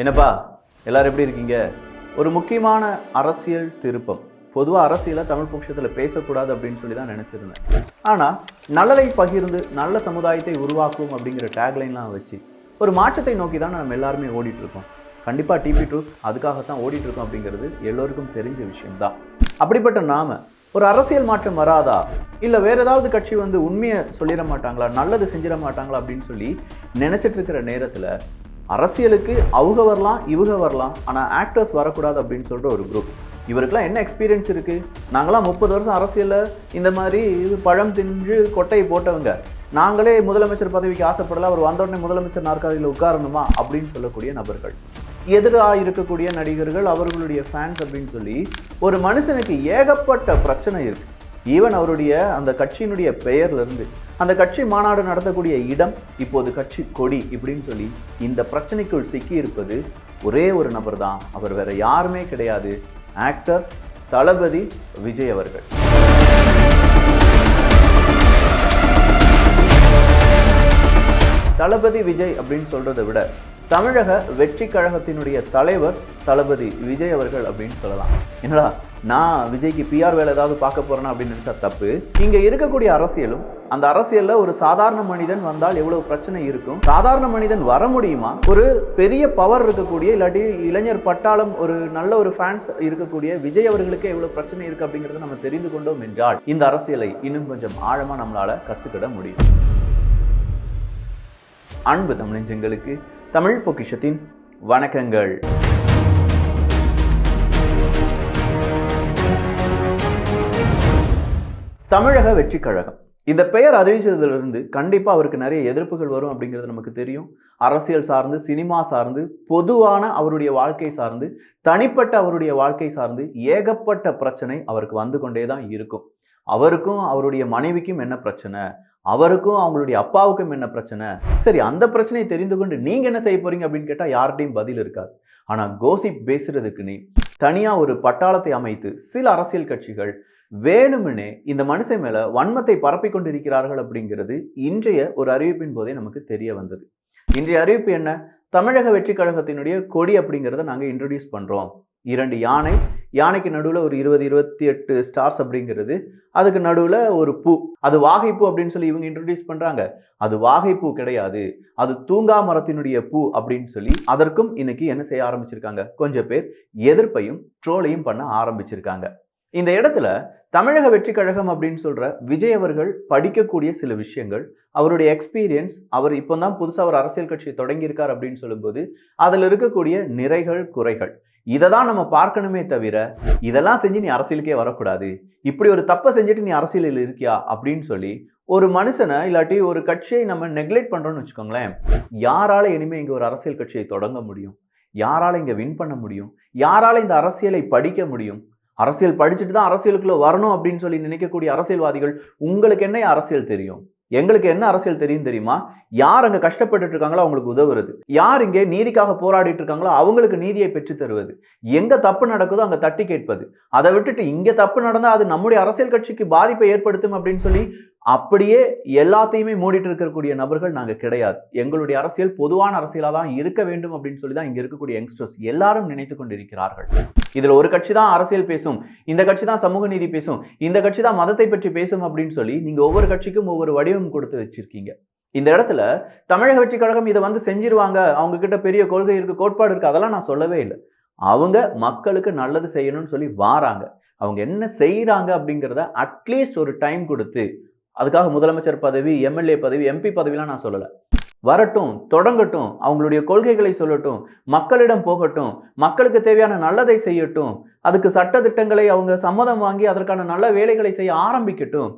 என்னப்பா எல்லாரும் எப்படி இருக்கீங்க? ஒரு முக்கியமான அரசியல் திருப்பம். பொதுவாக அரசியலை தமிழ் பட்சத்தில் பேசக்கூடாது அப்படின்னு சொல்லி தான் நினச்சிருந்தேன். ஆனால் நல்லதை பகிர்ந்து நல்ல சமுதாயத்தை உருவாக்கும் அப்படிங்கிற டேக்லைன்லாம் வச்சு ஒரு மாற்றத்தை நோக்கி தான் நம்ம எல்லாருமே ஓடிட்டுருக்கோம். கண்டிப்பாக டிபி ட்ரூத் அதுக்காகத்தான் ஓடிட்டுருக்கோம் அப்படிங்கிறது எல்லோருக்கும் தெரிஞ்ச விஷயம்தான். அப்படிப்பட்ட நாம ஒரு அரசியல் மாற்றம் வராதா? இல்லை வேறு ஏதாவது கட்சி வந்து உண்மையை சொல்லிட மாட்டாங்களா? நல்லது செஞ்சிட மாட்டாங்களா? அப்படின்னு சொல்லி நினச்சிட்டு இருக்கிற நேரத்தில் அரசியலுக்கு அவங்க வரலாம் இவங்க வரலாம் ஆனால் ஆக்டர்ஸ் வரக்கூடாது அப்படின்னு சொல்லிட்டு ஒரு குரூப் இவருக்கெல்லாம் என்ன எக்ஸ்பீரியன்ஸ் இருக்குது நாங்களாம் முப்பது வருஷம் அரசியலில் இந்த மாதிரி இது பழம் தின்று கொட்டை போட்டவங்க. நாங்களே முதலமைச்சர் பதவிக்கு ஆசைப்படலாம் அவர் வந்தோடனே முதலமைச்சர் நாற்காலியில் உட்காரணுமா அப்படின்னு சொல்லக்கூடிய நபர்கள். எதிராக இருக்கக்கூடிய நடிகர்கள் அவர்களுடைய ஃபேன்ஸ் அப்படின்னு சொல்லி ஒரு மனுஷனுக்கு ஏகப்பட்ட பிரச்சனை இருக்குது ஈவன் அவருடைய அந்த கட்சியினுடைய பெயர்லேருந்து அந்த கட்சி மாநாடு நடத்தக்கூடிய இடம் இப்போது கட்சி கொடி இப்படின்னு சொல்லி இந்த பிரச்சனைக்குள் சிக்கியிருப்பது ஒரே ஒரு நபர் தான் அவர் வேற யாருமே கிடையாது. ஆக்டர் தளபதி விஜய் அவர்கள். தளபதி விஜய் அப்படின்னு சொல்றதை விட தமிழக வெற்றி கழகத்தினுடைய தலைவர் தளபதி விஜய் அவர்கள் அப்படின்னு சொல்லலாம். என்னடா நான் விஜய்க்கு பிஆர் வேலை ஏதாவது பார்க்க போறேனா அப்படின்னு நினைச்சா தப்பு. இங்கே இருக்கக்கூடிய அரசியலும் அந்த அரசியலில் ஒரு சாதாரண மனிதன் வந்தால் எவ்வளவு பிரச்சனை இருக்கும்? சாதாரண மனிதன் வர முடியுமா? ஒரு பெரிய பவர் இருக்கக்கூடிய இல்லாட்டி இளைஞர் பட்டாளம் ஒரு நல்ல ஒரு ஃபேன்ஸ் இருக்கக்கூடிய விஜய் அவர்களுக்கு எவ்வளவு பிரச்சனை இருக்கு அப்படிங்கிறத நம்ம தெரிந்து கொண்டோம் என்றால் இந்த அரசியலை இன்னும் கொஞ்சம் ஆழமாக நம்மளால் கற்றுக்கிட முடியும். அன்பு தமிழஞ்சங்களுக்கு தமிழ் பொக்கிஷத்தின் வணக்கங்கள். தமிழக வெற்றி கழகம். இந்த பெயர் அறிவிச்சதிலிருந்து கண்டிப்பாக அவருக்கு நிறைய எதிர்ப்புகள் வரும் அப்படிங்கிறது நமக்கு தெரியும். அரசியல் சார்ந்து சினிமா சார்ந்து பொதுவான அவருடைய வாழ்க்கை சார்ந்து தனிப்பட்ட அவருடைய வாழ்க்கை சார்ந்து ஏகப்பட்ட பிரச்சனை அவருக்கு வந்து கொண்டே தான் இருக்கும். அவருக்கும் அவருடைய மனைவிக்கும் என்ன பிரச்சனை? அவருக்கும் அவங்களுடைய அப்பாவுக்கும் என்ன பிரச்சனை? சரி அந்த பிரச்சனையை தெரிந்து கொண்டு நீங்கள் என்ன செய்ய போறீங்க அப்படின்னு கேட்டால் யார்கிட்டையும் பதில் இருக்காது. ஆனால் கோசிப் பேசுகிறதுக்குனே தனியாக ஒரு பட்டாளத்தை அமைத்து சில அரசியல் கட்சிகள் வேணுமெனே இந்த மனுஷன் மேல வன்மத்தை பரப்பிக் கொண்டிருக்கிறார்கள் அப்படிங்கிறது இன்றைய ஒரு அறிவிப்பின் போதே நமக்கு தெரிய வந்தது. இன்றைய அறிவிப்பு என்ன? தமிழக வெற்றி கழகத்தினுடைய கொடி அப்படிங்கிறத நாங்கள் இன்ட்ரடியூஸ் பண்றோம். இரண்டு யானை யானைக்கு நடுவில் ஒரு இருபது இருபத்தி எட்டு ஸ்டார்ஸ் அப்படிங்கிறது அதுக்கு நடுவில் ஒரு பூ. அது வாகைப்பூ அப்படின்னு சொல்லி இவங்க இன்ட்ரடியூஸ் பண்ணுறாங்க அது வாகைப்பூ கிடையாது. அது தூங்கா மரத்தினுடைய பூ அப்படின்னு சொல்லி அதற்கும் இன்னைக்கு என்ன செய்ய ஆரம்பிச்சிருக்காங்க? கொஞ்சம் பேர் எதிர்ப்பையும் ட்ரோலையும் பண்ண ஆரம்பிச்சிருக்காங்க. இந்த இடத்துல தமிழக வெற்றி கழகம் அப்படின்னு சொல்ற விஜய் அவர்கள் படிக்கக்கூடிய சில விஷயங்கள் அவருடைய எக்ஸ்பீரியன்ஸ் அவர் இப்போ தான் புதுசாக ஒரு அரசியல் கட்சியை தொடங்கியிருக்கார் அப்படின்னு சொல்லும்போது அதில் இருக்கக்கூடிய நிறைகள் குறைகள். இதை தான் நம்ம பார்க்கணுமே தவிர இதெல்லாம் செஞ்சு நீ அரசியலுக்கே வரக்கூடாது. இப்படி ஒரு தப்பை செஞ்சுட்டு நீ அரசியலில் இருக்கியா அப்படின்னு சொல்லி ஒரு மனுஷனை இல்லாட்டி ஒரு கட்சியை நம்ம நெக்லெக்ட் பண்ணுறோன்னு வச்சுக்கோங்களேன் யாரால இனிமே இங்கே ஒரு அரசியல் கட்சியை தொடங்க முடியும்? யாரால இங்கே வின் பண்ண முடியும்? யாரால இந்த அரசியலை படிக்க முடியும்? அரசியல் படிச்சுட்டு தான் அரசியலுக்குள்ளே வரணும் அப்படின்னு சொல்லி நினைக்கக்கூடிய அரசியல்வாதிகள் உங்களுக்கு என்ன அரசியல் தெரியும்? எங்களுக்கு என்ன அரசியல் தெரியும் தெரியுமா? யார் அங்கே கஷ்டப்பட்டுட்டு இருக்காங்களோ அவங்களுக்கு உதவுறது. யார் இங்கே நீதிக்காக போராடிட்டு இருக்காங்களோ அவங்களுக்கு நீதியை பெற்று தருவது. எங்கே தப்பு நடக்குதோ அங்கே தட்டி கேட்பது. அதை விட்டுட்டு இங்கே தப்பு நடந்தால் அது நம்முடைய அரசியல் கட்சிக்கு பாதிப்பை ஏற்படுத்தும் அப்படின்னு சொல்லி அப்படியே எல்லாத்தையுமே மூடிட்டு இருக்கக்கூடிய நபர்கள் நாங்கள் கிடையாது. எங்களுடைய அரசியல் பொதுவான அரசியலாக தான் இருக்க வேண்டும் அப்படின்னு சொல்லி தான் இங்கே இருக்கக்கூடிய யங்ஸ்டர்ஸ் எல்லாரும் நினைத்து கொண்டிருக்கிறார்கள். இதில் ஒரு கட்சி தான் அரசியல் பேசும் இந்த கட்சி தான் சமூக நீதி பேசும் இந்த கட்சி தான் மதத்தை பற்றி பேசும் அப்படின்னு சொல்லி நீங்கள் ஒவ்வொரு கட்சிக்கும் ஒவ்வொரு வடிவம் கொடுத்து வச்சிருக்கீங்க. இந்த இடத்துல தமிழக வெற்றி கழகம் இதை வந்து செஞ்சிருவாங்க அவங்க கிட்ட பெரிய கொள்கை இருக்கு கோட்பாடு இருக்கு அதெல்லாம் நான் சொல்லவே இல்லை. அவங்க மக்களுக்கு நல்லது செய்யணும்னு சொல்லி வாராங்க. அவங்க என்ன செய்கிறாங்க அப்படிங்கிறத அட்லீஸ்ட் ஒரு டைம் கொடுத்து அதுக்காக முதலமைச்சர் பதவி எம்எல்ஏ பதவி எம்பி பதவிலாம் நான் சொல்லலை. வரட்டும் தொடங்கட்டும் அவங்களுடைய கொள்கைகளை சொல்லட்டும் மக்களிடம் போகட்டும் மக்களுக்கு தேவையான நல்லதை செய்யட்டும் அதுக்கு சட்ட திட்டங்களை அவங்க சம்மதம் வாங்கி அதற்கான நல்ல வேலைகளை செய்ய ஆரம்பிக்கட்டும்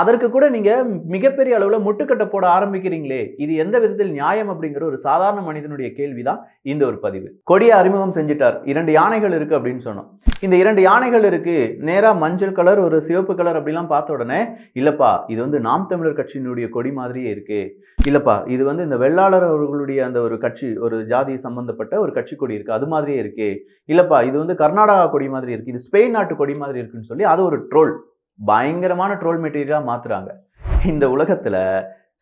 அதற்கு கூட நீங்கள் மிகப்பெரிய அளவில் முட்டுக்கட்டை போட ஆரம்பிக்கிறீங்களே. இது எந்த விதத்தில் நியாயம் அப்படிங்கிற ஒரு சாதாரண மனிதனுடைய கேள்விதான் இந்த ஒரு பதிவு. கொடியை அறிமுகம் செஞ்சிட்டார். இரண்டு யானைகள் இருக்குது அப்படின்னு சொன்னோம். இந்த இரண்டு யானைகள் இருக்குது நேராக மஞ்சள் கலர் ஒரு சிவப்பு கலர் அப்படிலாம் பார்த்த உடனே இல்லைப்பா இது வந்து நாம் தமிழர் கட்சியினுடைய கொடி மாதிரியே இருக்குது இல்லைப்பா இது வந்து இந்த வெள்ளாளர் அவர்களுடைய அந்த ஒரு கட்சி ஒரு ஜாதி சம்பந்தப்பட்ட ஒரு கட்சி கொடி இருக்குது அது மாதிரியே இருக்குது இல்லைப்பா இது வந்து கர்நாடகா கொடி மாதிரி இருக்குது இது ஸ்பெயின் நாட்டு கொடி மாதிரி இருக்குன்னு சொல்லி அது ஒரு ட்ரோல். பயங்கரமான ட்ரோல் மெட்டீரியலாக மாற்றுறாங்க இந்த உலகத்தில்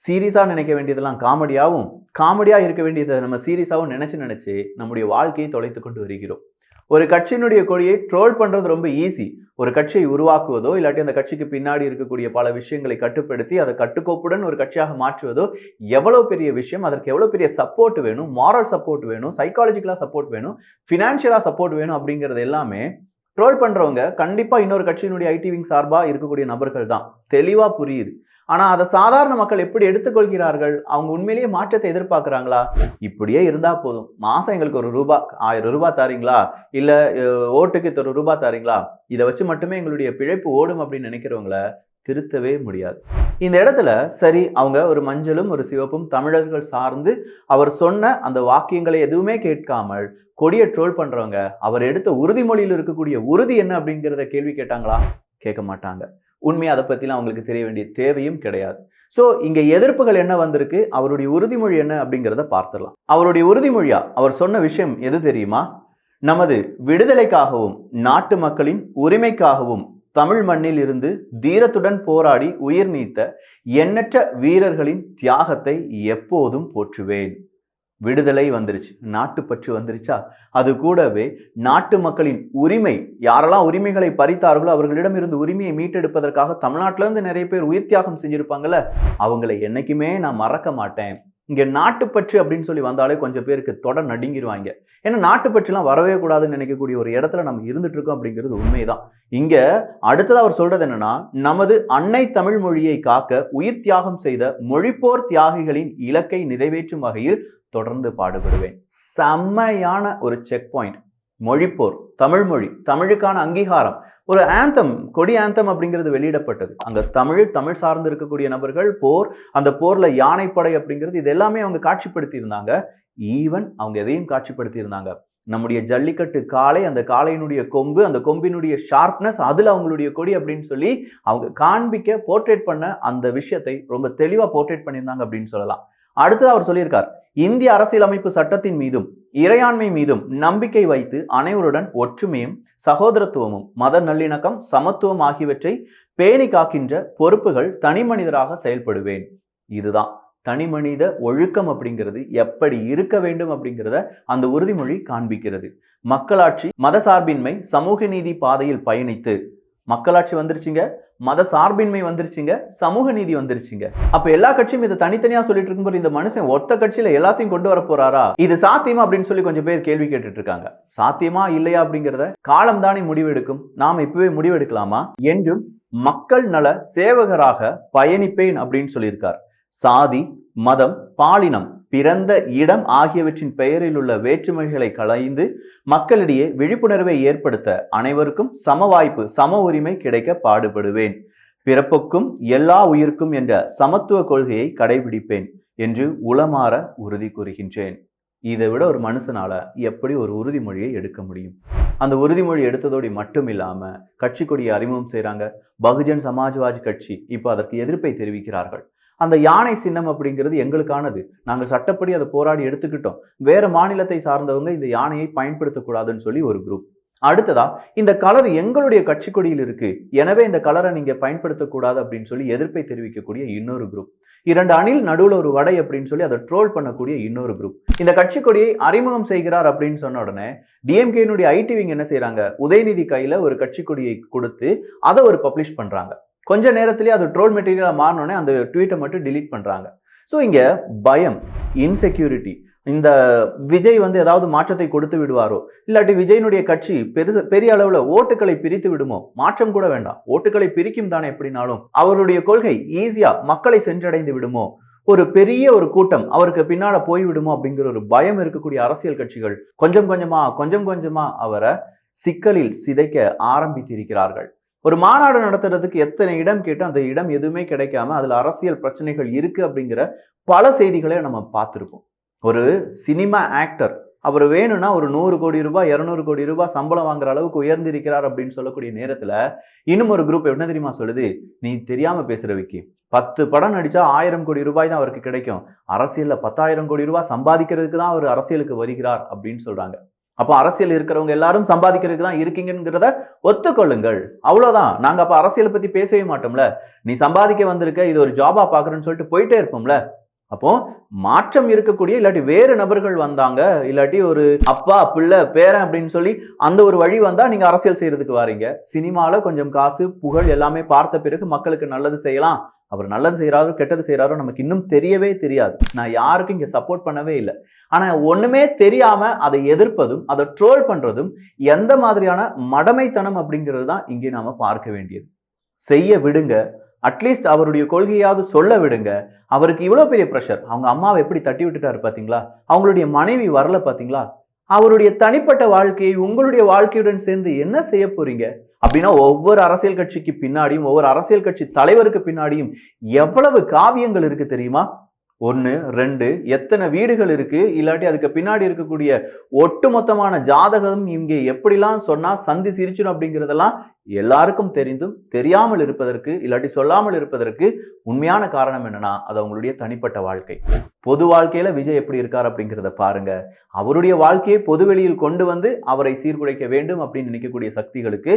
சீரியஸாக நினைக்க வேண்டியதெல்லாம் காமெடியாகவும் காமெடியாக இருக்க வேண்டியதை நம்ம சீரியஸாகவும் நினச்சி நினச்சி நம்முடைய வாழ்க்கையை தொலைத்து கொண்டு வருகிறோம். ஒரு கட்சியினுடைய கொடியை ட்ரோல் பண்ணுறது ரொம்ப ஈஸி ஒரு கட்சியை உருவாக்குவதோ இல்லாட்டி அந்த கட்சிக்கு பின்னாடி இருக்கக்கூடிய பல விஷயங்களை கட்டுப்படுத்தி அதை கட்டுக்கோப்புடன் ஒரு கட்சியாக மாற்றுவதோ எவ்வளோ பெரிய விஷயம் அதற்கு எவ்வளோ பெரிய சப்போர்ட் வேணும் மாரல் சப்போர்ட் வேணும் சைக்காலஜிக்கலாக சப்போர்ட் வேணும் ஃபினான்ஷியலாக சப்போர்ட் வேணும் அப்படிங்கிறது எல்லாமே ட்ரோல் பண்ணுறவங்க கண்டிப்பாக இன்னொரு கட்சியினுடைய ஐடி விங் சார்பாக இருக்கக்கூடிய நபர்கள் தான். தெளிவாக புரியுது. ஆனால் அதை சாதாரண மக்கள் எப்படி எடுத்துக்கொள்கிறார்கள்? அவங்க உண்மையிலேயே மாற்றத்தை எதிர்பார்க்குறாங்களா? இப்படியே இருந்தால் போதும். மாதம் எங்களுக்கு ஒரு ரூபா ஆயிரம் ரூபாய் தாரீங்களா? இல்லை ஓட்டுக்கு ஒரு ரூபாய் தாரீங்களா? இதை வச்சு மட்டுமே எங்களுடைய பிழைப்பு ஓடும் அப்படின்னு நினைக்கிறவங்கள திருத்தவே முடியாது. இந்த இடத்துல சரி அவங்க ஒரு மஞ்சளும் ஒரு சிவப்பும் தமிழர்கள் சார்ந்து அவர் சொன்ன அந்த வாக்கியங்களை எதுவுமே கேட்காமல் கொடியை ட்ரோல் பண்றவங்க அவர் எடுத்த உறுதிமொழியில் இருக்கக்கூடிய உறுதி என்ன அப்படிங்கிறத கேள்வி கேட்டாங்களா? கேட்க மாட்டாங்க. உண்மை அதை பற்றிலாம் அவங்களுக்கு தெரிய வேண்டிய தேவையும் கிடையாது. ஸோ இங்கே எதிர்ப்புகள் என்ன வந்திருக்கு? அவருடைய உறுதிமொழி என்ன அப்படிங்கிறத பார்த்துடலாம். அவருடைய உறுதிமொழியா அவர் சொன்ன விஷயம் எது தெரியுமா? நமது விடுதலைக்காகவும் நாட்டு மக்களின் உரிமைக்காகவும் தமிழ் மண்ணில் இருந்து தீரத்துடன் போராடி உயிர் நீத்த எண்ணற்ற வீரர்களின் தியாகத்தை எப்போதும் போற்றுவேன். விடுதலை வந்துருச்சு. நாட்டு பற்று வந்துருச்சா? அது கூடவே நாட்டு மக்களின் உரிமை யாரெல்லாம் உரிமைகளை பறித்தார்களோ அவர்களிடம் இருந்து உரிமையை மீட்டெடுப்பதற்காக தமிழ்நாட்டிலேருந்து நிறைய பேர் உயிர் தியாகம் செஞ்சிருப்பாங்கல்ல? அவங்களை என்றைக்குமே நான் மறக்க மாட்டேன். இங்கே நாட்டுப்பற்று அப்படின்னு சொல்லி வந்தாலே கொஞ்சம் பேருக்கு தொட நடுங்கிடுவாங்க ஏன்னா நாட்டுப்பற்றுலாம் வரவே கூடாதுன்னு நினைக்கக்கூடிய ஒரு இடத்துல நம்ம இருந்துட்டு இருக்கோம் அப்படிங்கிறது உண்மைதான். இங்கே அடுத்தது அவர் சொல்றது என்னன்னா நமது அன்னை தமிழ் மொழியை காக்க உயிர் தியாகம் செய்த மொழிப்போர் தியாகிகளின் இலக்கை நிறைவேற்றும் வகையில் தொடர்ந்து பாடுபடுவேன். செம்மையான ஒரு செக் பாயிண்ட் மொழிப்போர் தமிழ் மொழி தமிழுக்கான அங்கீகாரம். ஒரு ஆந்தம் கொடி ஆந்தம் அப்படிங்கிறது வெளியிடப்பட்டது. அங்க தமிழ் தமிழ் சார்ந்து இருக்கக்கூடிய நபர்கள் போர் அந்த போர்ல யானைப்படை அப்படிங்கிறது இது எல்லாமே அவங்க காட்சிப்படுத்தி இருந்தாங்க ஈவன் அவங்க எதையும் காட்சிப்படுத்தி இருந்தாங்க நம்முடைய ஜல்லிக்கட்டு காளை அந்த காளையினுடைய கொம்பு அந்த கொம்பினுடைய ஷார்ப்னஸ் அதுல அவங்களுடைய கொடி அப்படின்னு சொல்லி அவங்க காண்பிக்க போர்ட்ரேட் பண்ண அந்த விஷயத்தை ரொம்ப தெளிவா போர்ட்ரேட் பண்ணியிருந்தாங்க அப்படின்னு சொல்லலாம். அடுத்தது அவர் சொல்லியிருக்கார் இந்திய அரசியலமைப்பு சட்டத்தின் மீதும் இறையாண்மை மீதும் நம்பிக்கை வைத்து அனைவருடன் ஒற்றுமையும் சகோதரத்துவமும் மத நல்லிணக்கம் சமத்துவம் ஆகியவற்றை பேணி காக்கின்ற பொறுப்புகள் தனி மனிதராக செயல்படுவேன். இதுதான் தனி மனித ஒழுக்கம் அப்படிங்கிறது எப்படி இருக்க வேண்டும் அப்படிங்கிறத அந்த உறுதிமொழி காண்பிக்கிறது. மக்களாட்சி மதசார்பின்மை சமூக நீதி பாதையில் பயணித்து மக்களாட்சி வந்துருச்சுங்க மத சார்பின்மை வந்துருச்சுங்க சமூக நீதி வந்துருச்சுங்க. அப்ப எல்லா கட்சியும் இதை தனித்தனியா சொல்லிட்டு இருக்கும்போது இந்த மனுஷன் ஒத்த கட்சியில எல்லாத்தையும் கொண்டு வர போறாரா? இது சாத்தியமா அப்படின்னு சொல்லி கொஞ்சம் பேர் கேள்வி கேட்டுட்டு இருக்காங்க. சாத்தியமா இல்லையா அப்படிங்கிறத காலம் தானே முடிவெடுக்கும். நாம இப்பவே முடிவெடுக்கலாமா? என்றும் மக்கள் நல சேவகராக பயணிப்பேன் அப்படின்னு சொல்லியிருக்கார். சாதி மதம் பாலினம் பிறந்த இடம் ஆகியவற்றின் பெயரில் உள்ள வேற்றுமைகளை களைந்து மக்களிடையே விழிப்புணர்வை ஏற்படுத்த அனைவருக்கும் சம வாய்ப்பு சம உரிமை கிடைக்க பாடுபடுவேன். பிறப்புக்கும் எல்லா உயிருக்கும் என்ற சமத்துவ கொள்கையை கடைபிடிப்பேன் என்று உளமாற உறுதி கூறுகின்றேன். இதை விட ஒரு மனுஷனால எப்படி ஒரு உறுதிமொழியை எடுக்க முடியும்? அந்த உறுதிமொழி எடுத்ததோடு மட்டும் இல்லாம கட்சி கொடியை அறிமுகம் செய்கிறாங்க பகுஜன் சமாஜ்வாதி கட்சி. இப்போ அதற்கு எதிர்ப்பை தெரிவிக்கிறார்கள். அந்த யானை சின்னம் அப்படிங்கிறது எங்களுக்கானது. நாங்கள் சட்டப்படி அதை போராடி எடுத்துக்கிட்டோம். வேற மாநிலத்தை சார்ந்தவங்க இந்த யானையை பயன்படுத்தக்கூடாதுன்னு சொல்லி ஒரு குரூப் அடுத்ததா இந்த கலர் எங்களுடைய கட்சி கொடியில் இருக்கு. எனவே இந்த கலரை நீங்க பயன்படுத்தக்கூடாது அப்படின்னு சொல்லி எதிர்ப்பை தெரிவிக்கக்கூடிய இன்னொரு குரூப் இரண்டு அணில் நடுவில் ஒரு வடை அப்படின்னு சொல்லி அதை ட்ரோல் பண்ணக்கூடிய இன்னொரு குரூப் இந்த கட்சி கொடியை அறிமுகம் செய்கிறார் அப்படின்னு சொன்ன உடனே டிஎம்கேனுடைய ஐடிவிங் என்ன செய்யறாங்க உதயநிதி கையில ஒரு கட்சி கொடியை கொடுத்து அதை ஒரு பப்ளிஷ் பண்றாங்க. கொஞ்ச நேரத்திலேயே அது ட்ரோல் மெட்டீரியலாக மாறினோடனே அந்த ட்வீட்டை மட்டும் டிலீட் பண்ணுறாங்க ஸோ இங்கே பயம் இன்செக்யூரிட்டி இந்த விஜய் வந்து ஏதாவது மாற்றத்தை கொடுத்து விடுவாரோ? இல்லாட்டி விஜயனுடைய கட்சி பெருசு பெரிய அளவில் ஓட்டுகளை பிரித்து விடுமோ? மாற்றம் கூட வேண்டாம். ஓட்டுகளை பிரிக்கும் தானே எப்படினாலும் அவருடைய கொள்கை ஈஸியாக மக்களை சென்றடைந்து விடுமோ? ஒரு பெரிய ஒரு கூட்டம் அவருக்கு பின்னால போய்விடுமோ அப்படிங்கிற ஒரு பயம் இருக்கக்கூடிய அரசியல் கட்சிகள் கொஞ்சம் கொஞ்சமா கொஞ்சம் கொஞ்சமா அவரை சிக்கலில் சிதைக்க ஆரம்பித்திருக்கிறார்கள். ஒரு மாநாடு நடத்துறதுக்கு எத்தனை இடம் கேட்டு அந்த இடம் எதுவுமே கிடைக்காம அதுல அரசியல் பிரச்சனைகள் இருக்கு அப்படிங்கிற பல செய்திகளை நம்ம பார்த்துருப்போம். ஒரு சினிமா ஆக்டர் அவர் வேணும்னா ஒரு நூறு கோடி ரூபாய் இரநூறு கோடி ரூபாய் சம்பளம் வாங்குற அளவுக்கு உயர்ந்திருக்கிறார் அப்படின்னு சொல்லக்கூடிய நேரத்துல இன்னும் ஒரு குரூப் என்ன தெரியுமா சொல்லுது? நீ தெரியாம பேசுற விக்கி. பத்து படம் நடிச்சா ஆயிரம் கோடி ரூபாய் தான் அவருக்கு கிடைக்கும். அரசியல்ல பத்தாயிரம் கோடி ரூபாய் சம்பாதிக்கிறதுக்கு தான் அவர் அரசியலுக்கு வருகிறார் அப்படின்னு சொல்றாங்க. அப்போ அரசியல் இருக்கிறவங்க எல்லாரும் சம்பாதிக்கிறதுக்கு தான் இருக்கீங்கிறத ஒத்துக்கொள்ளுங்கள். அவ்வளோதான் நாங்கள் அப்போ அரசியலை பற்றி பேசவே மாட்டோம்ல. நீ சம்பாதிக்க வந்திருக்க இது ஒரு ஜாபா பார்க்குறேன்னு சொல்லிட்டு போயிட்டே இருப்போம்ல. அப்போ மாற்றம் இருக்கக்கூடிய இல்லாட்டி வேறு நபர்கள் வந்தாங்க இல்லாட்டி ஒரு அப்பா பிள்ளை பேரன் அப்படின்னு சொல்லி அந்த ஒரு வழி வந்தா நீங்க அரசியல் செய்யறதுக்கு வாரீங்க. சினிமால கொஞ்சம் காசு புகழ் எல்லாமே பார்த்த பிறகு மக்களுக்கு நல்லது செய்யலாம். அவர் நல்லது செய்கிறாரோ கெட்டது செய்கிறாரோ நமக்கு இன்னும் தெரியவே தெரியாது. நான் யாருக்கும் இங்கே சப்போர்ட் பண்ணவே இல்லை. ஆனால் ஒன்றுமே தெரியாமல் அதை எதிர்ப்பதும் அதை ட்ரோல் பண்ணுறதும் எந்த மாதிரியான மடமைத்தனம் அப்படிங்கிறது தான் இங்கே நாம் பார்க்க வேண்டியது. செய்ய விடுங்க அட்லீஸ்ட் அவருடைய கொள்கையாவது சொல்ல விடுங்க. அவருக்கு இவ்வளோ பெரிய ப்ரெஷர் அவங்க அம்மாவை எப்படி தட்டி விட்டுட்டாரு பார்த்தீங்களா அவங்களுடைய மனைவி வரல பார்த்தீங்களா அவருடைய தனிப்பட்ட வாழ்க்கையை உங்களுடைய வாழ்க்கையுடன் சேர்ந்து என்ன செய்ய போறீங்க? அப்படின்னா ஒவ்வொரு அரசியல் கட்சிக்கு பின்னாடியும் ஒவ்வொரு அரசியல் கட்சி தலைவருக்கு பின்னாடியும் எவ்வளவு காவியங்கள் இருக்கு தெரியுமா? ஒன்று ரெண்டு எத்தனை வீடுகள் இருக்குது இல்லாட்டி அதுக்கு பின்னாடி இருக்கக்கூடிய ஒட்டுமொத்தமான ஜாதகம் இங்கே எப்படிலாம் சொன்னால் சந்தி சிரிச்சிடும் அப்படிங்கிறதெல்லாம் எல்லாருக்கும் தெரிந்தும் தெரியாமல் இருப்பதற்கு இல்லாட்டி சொல்லாமல் இருப்பதற்கு உண்மையான காரணம் என்னன்னா அது அவங்களுடைய தனிப்பட்ட வாழ்க்கை. பொது வாழ்க்கையில விஜய் எப்படி இருக்கார் அப்படிங்கிறத பாருங்க. அவருடைய வாழ்க்கையை பொதுவெளியில் கொண்டு வந்து அவரை சீர்குலைக்க வேண்டும் அப்படின்னு நினைக்கக்கூடிய சக்திகளுக்கு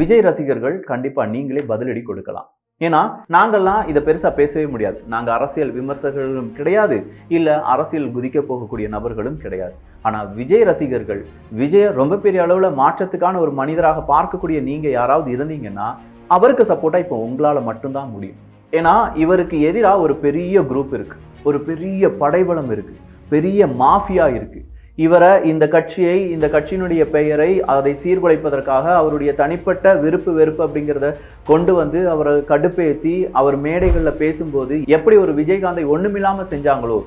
விஜய் ரசிகர்கள் கண்டிப்பா நீங்களே பதிலடி கொடுக்கலாம். ஏன்னா நாங்கள்லாம் இதை பெருசாக பேசவே முடியாது. நாங்கள் அரசியல் விமர்சகர்களும் கிடையாது. இல்லை அரசியல் குதிக்க போகக்கூடிய நபர்களும் கிடையாது. ஆனால் விஜய் ரசிகர்கள் விஜய ரொம்ப பெரிய அளவில் மாற்றத்துக்கான ஒரு மனிதராக பார்க்கக்கூடிய நீங்கள் யாராவது இருந்தீங்கன்னா அவருக்கு சப்போர்ட்டாக இப்போ உங்களால் மட்டும்தான் முடியும். ஏன்னா இவருக்கு எதிராக ஒரு பெரிய குரூப் இருக்குது ஒரு பெரிய படைபலம் இருக்குது பெரிய மாஃபியா இருக்குது இவரை இந்த கட்சியை இந்த கட்சியினுடைய பெயரை அதை சீர்குலைப்பதற்காக அவருடைய தனிப்பட்ட விருப்பு வெறுப்பு அப்படிங்கிறத கொண்டு வந்து அவரை கடுப்பேற்றி அவர் மேடைகளில் பேசும்போது எப்படி ஒரு விஜயகாந்தை ஒன்றுமில்லாமல் செஞ்சாங்களோ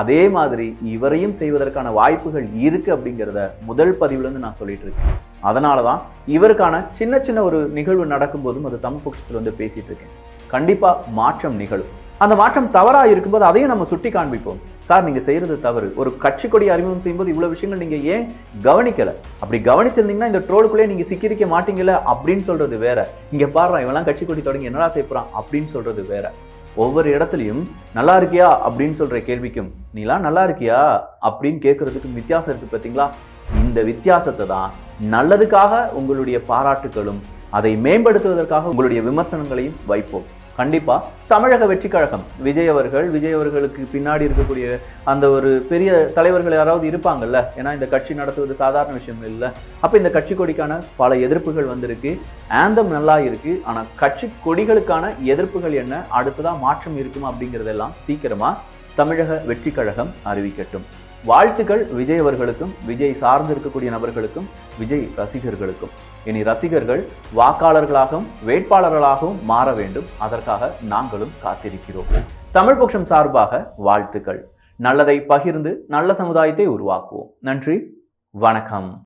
அதே மாதிரி இவரையும் செய்வதற்கான வாய்ப்புகள் இருக்குது அப்படிங்கிறத முதல் பதிவுலேருந்து நான் சொல்லிட்டு இருக்கேன். அதனால தான் இவருக்கான சின்ன சின்ன ஒரு நிகழ்வு நடக்கும்போதும் அது தமிழ் பட்சத்தில் வந்து பேசிகிட்டு இருக்கேன். கண்டிப்பாக மாற்றம் நிகழும். அந்த மாற்றம் தவறாக இருக்கும்போது அதையும் நம்ம சுட்டி காண்பிப்போம். சார் நீங்கள் செய்கிறது தவறு. ஒரு கட்சி கொடி அறிமுகம் செய்யும்போது இவ்வளோ விஷயங்கள் நீங்கள் ஏன் கவனிக்கலை? அப்படி கவனிச்சிருந்தீங்கன்னா இந்த ட்ரோலுக்குள்ளே நீங்கள் சிக்கிரிக்க மாட்டீங்கல்ல அப்படின்னு சொல்கிறது வேற. இங்கே பாடுறான் இவெல்லாம் கட்சி கொடி தொடங்கி என்னடா செய்யறான் அப்படின்னு சொல்கிறது வேற. ஒவ்வொரு இடத்துலையும் நல்லா இருக்கியா அப்படின்னு சொல்கிற கேள்விக்கும் நீலாம் நல்லா இருக்கியா அப்படின்னு கேட்குறதுக்கும் வித்தியாசம் இருக்குது பார்த்தீங்களா இந்த வித்தியாசத்தை தான் நல்லதுக்காக உங்களுடைய பாராட்டுகளும் அதை மேம்படுத்துவதற்காக உங்களுடைய விமர்சனங்களையும் வைப்போம். கண்டிப்பாக தமிழக வெற்றி கழகம். விஜய் அவர்கள் விஜய் அவர்களுக்கு பின்னாடி இருக்கக்கூடிய அந்த ஒரு பெரிய தலைவர்கள் யாராவது இருப்பாங்கல்ல? ஏன்னா இந்த கட்சி நடத்துவது சாதாரண விஷயம் இல்லை. அப்போ இந்த கட்சி கொடிக்கான பல எதிர்ப்புகள் வந்திருக்கு. ஆந்தம் நல்லா இருக்கு. ஆனால் கட்சி கொடிகளுக்கான எதிர்ப்புகள் என்ன? அடுத்ததாக மாற்றம் இருக்குமா அப்படிங்கிறதெல்லாம் சீக்கிரமாக தமிழக வெற்றி கழகம் அறிவிக்கட்டும். வாழ்த்துக்கள் விஜய் அவர்களுக்கும் விஜய் சார்ந்து இருக்கக்கூடிய நபர்களுக்கும் விஜய் ரசிகர்களுக்கும். இனி ரசிகர்கள் வாக்காளர்களாகவும் வேட்பாளர்களாகவும் மாற வேண்டும். அதற்காக நாங்களும் காத்திருக்கிறோம். தமிழ் பட்சம் சார்பாக வாழ்த்துக்கள். நல்லதை பகிர்ந்து நல்ல சமுதாயத்தை உருவாக்குவோம். நன்றி. வணக்கம்.